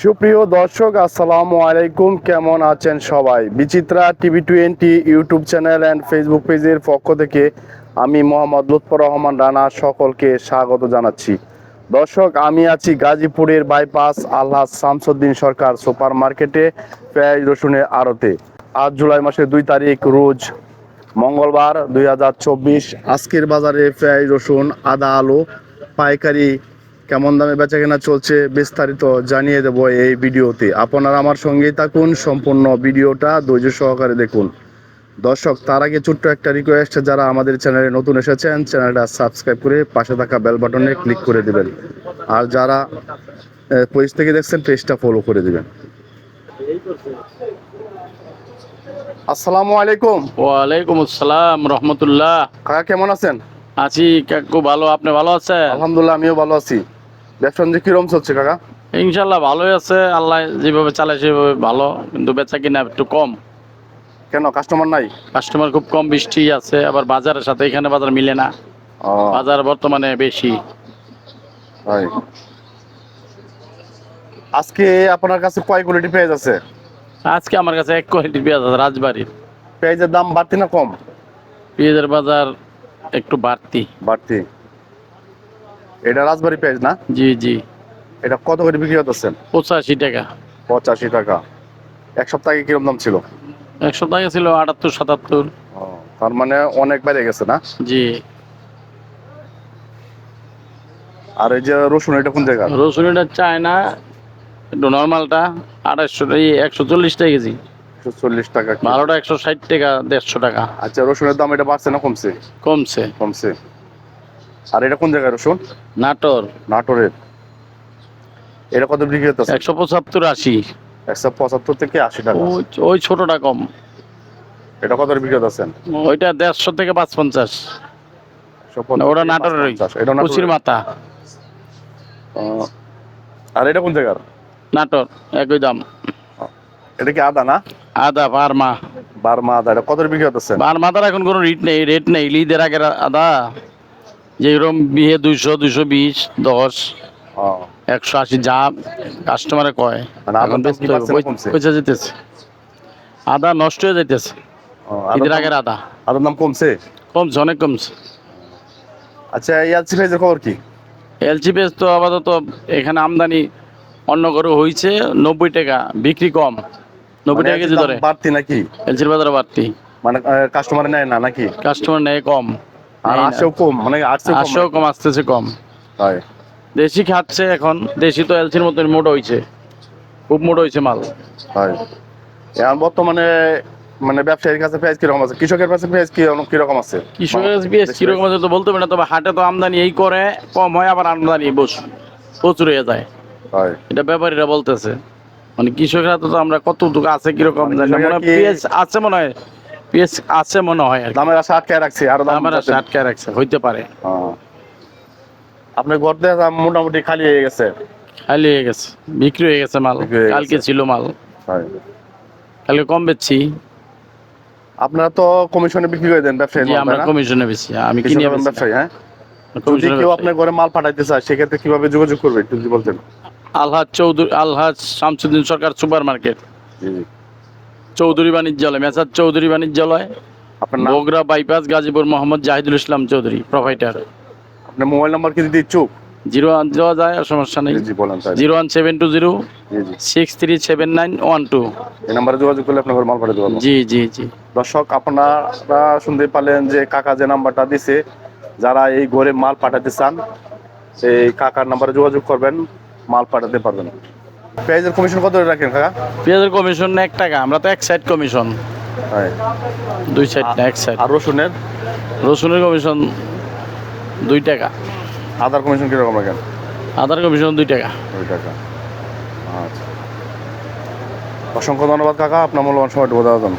সুপ্রিয় দর্শক, আসসালামু আলাইকুম। কেমন আছেন সবাই? Bichitra TV twenty YouTube channel and Facebook পেজের পক্ষ থেকে আমি মোহাম্মদ লুৎফর রহমান রানা সকলকে স্বাগত জানাচ্ছি। দর্শক, আমি আছি গাজীপুরের বাইপাস আল্লাহ শামসুদ্দিন সরকার সুপার মার্কেটে পেঁয়াজ, রসুনের আড়তে। আজ জুলাই মাসের দুই তারিখ, রোজ মঙ্গলবার দুই হাজার চব্বিশ। আজকের বাজারে পেঁয়াজ, রসুন, আদা, আলু, পাইকারি কেমন দামে বেচা কেনা চলছে বিস্তারিত জানিয়ে দেব এই ভিডিওতে। আপনারা আমার সঙ্গেই থাকুন সম্পূর্ণ ভিডিওটা ধৈর্য সহকারে দেখুন। দর্শক তার আগে ছোট্ট একটা রিকোয়েস্ট যারা আমাদের চ্যানেলে নতুন এসেছেন চ্যানেলটা সাবস্ক্রাইব করে পাশে থাকা বেল বাটনে ক্লিক করে দিবেন। আর যারা পেজ থেকে দেখছেন পেজটা ফলো করে দিবেন। আসসালামু আলাইকুম। ওয়ালাইকুম আসসালাম রহমতুল্লাহ। কাকা কেমন আছেন? আছি কাকু ভালো। আপনি ভালো আছেন? আলহামদুলিল্লাহ আমিও ভালো আছি। ব্যবসা বাণিজ্য কিরম চলছে কাকা? ইনশাল্লাহ ভালোই আছে আল্লাহ যেভাবে চালায় সেভাবে ভালো কিন্তু বেচা কিনা একটু কম। কেন কাস্টমার নাই? কাস্টমার খুব কম বৃষ্টি আছে আবার বাজারের সাথে এখানে বাজার মিলে না। বাজার বর্তমানে বেশি। আজকে আপনার কাছে কয় কোয়ালিটি পেঁয়াজ আছে? আজকে আমার কাছে এক কোয়ালিটির পেঁয়াজ আছে রাজবাড়ির। পেঁয়াজের দাম বাড়তি না কম? পেঁয়াজের বাজার একটু বাড়তি। বাড়তি। এটা রাজবাড়ি পেঁয়াজ না? জি জি। এটা কত করে বিক্রি করতেছেন? পঁচাশি টাকা। পঁচাশি টাকা। এক সপ্তাহ আগে কিরম দাম ছিল? একশো টাকা ছিল আটাত্তর সাতাত্তর। তার মানে অনেক বেড়ে গেছে না? জি। আর এই যে রসুন এটা কোন জায়গা রসুন এটা চায়না একটু নর্মালটা আড়াইশো একশো চল্লিশ টাকা কেজি। চল্লিশ টাকা? ভালোটা একশো ষাট টাকা দেড়শো টাকা। আচ্ছা রসুনের দাম এটা বাড়ছে না কমছে? কমছে। কমছে। আর এটা কোন জায়গায় রসুন? নাটোর। নাটোরের। এটা কত বিক্রি করতেছে একশো পঁচাত্তর আশি। একশো পঁচাত্তর থেকে আশি টাকা। ওই ছোটটা কম। এটা কত বিক্রি করতেছেন ওইটা দেড়শো থেকে পাঁচ পঞ্চাশ ওটা নাটোরের এটা কুচির মাথা। আর এটা কোন জায়গার? নাটোর একই দাম। এটা কি আদা না? আদা বার্মা। বারমা আদা। এটা কত করে বিক্রি করতেছেন বার্মাদার এখন কোনো রেট নেই রেট নেই। লিদের আগের আদা যেরকম বিহে দুইশো দুইশো বিশ দশ একশো আশি যা কাস্টমারে কয়। মানে এখন? পয়সা যেতেছে। আদা নষ্ট হয়ে যাইতেছে। ঈদের আগের আদা। আদার দাম কমছে? কমছে অনেক কমছে। আচ্ছা পেঁয়াজের খবর কি? এলসি পেজ তো আপাতত এখানে আমদানি অন্য করে হয়েছে নব্বই টাকা বিক্রি কম। নব্বই মানে টাকা কেজি ধরে। বাড়তি নাকি? এলসির বাজারে বাড়তি। মানে কাস্টমার নেয় না নাকি? কাস্টমার নেয় কম। আর কম মানে কম কম আসতেছে কম। তাই। দেশি খাচ্ছে এখন দেশি তো এলসির মতন মোট হয়েছে খুব মোট হয়েছে মাল। তাই। এখন বর্তমানে মানে ব্যবসায়ীর কাছে পেঁয়াজ কীরকম আছে? কৃষকের কাছে পেঁয়াজ কীরকম আছে? কৃষকের পেঁয়াজ কীরকম আছে তো বলতে পারি না তবে হাটে তো আমদানি এই করে কম হয় আবার আমদানি বস প্রচুর হয়ে যায়। এটা ব্যাপারীরা বলতেছে। মানে কৃষকরা তো আমরা কত দূর আছে কীরকম মানে জানি না। পেঁয়াজ আছে মনে হয়। আছে মনে হয় আর দামের আশা আটকে রাখছে আরও দাম আমার যাচ্ছে। আটকে রাখছে হইতে পারে। হ্যাঁ। আপনার ঘর মোটামুটি খালি হয়ে গেছে? খালি হয়ে গেছে বিক্রি হয়ে গেছে মাল। কালকে ছিল মাল। কালকে কম বেচছি। আপনারা তো কমিশনে বিক্রি করে দেন ব্যবসায়ী আমরা কমিশনে বেশি আমি কিনে বেচি ব্যবসায়ী হ্যাঁ? যদি কেউ আপনার ঘরে মাল পাঠাইতে চায় সেক্ষেত্রে কীভাবে যোগাযোগ করবে একটু যদি বলতেন? আলহাজ চৌধুরী আলহাজ শামসুদ্দিন সরকার সুপার মার্কেট চৌধুরী বাণিজ্যালয় মেসার চৌধুরী বাণিজ্যালয় আপনার নাম? বগুড়া বাইপাস গাজীপুর মোহাম্মদ জাহিদুল ইসলাম চৌধুরী প্রোভাইডার আপনার মোবাইল নাম্বার কি দিতে ইচ্ছুক? জিরো ওয়ান দেওয়া যায় আর সমস্যা নেই। জি, বলেন তাই zero one seven two zero six three seven nine one two. এই নাম্বারে যোগাযোগ করলে আপনার মাল পাঠাতে পারব জি জি জি। দর্শক আপনারা শুনতে পারলেন যে কাকা যে নাম্বারটা দিছে যারা এই ঘরে মাল পাঠাতে চান সেই কাকার নাম্বারে যোগাযোগ করবেন মাল পাঠাতে পারবেন। পেঁয়াজের কমিশন কত রাখেন কাকা? পেঁয়াজের কমিশন এক টাকা আমরা তো এক সাইড কমিশন হ্যাঁ। দুই সাইড না এক সাইড আর রসুনের? রসুনের কমিশন দুই টাকা। আদার কমিশন কীরকম রাখেন? আদার কমিশন দুই টাকা। দুই টাকা। আচ্ছা। অসংখ্য ধন্যবাদ কাকা আপনার মূল্যবান সময়টুকু দেওয়ার জন্য।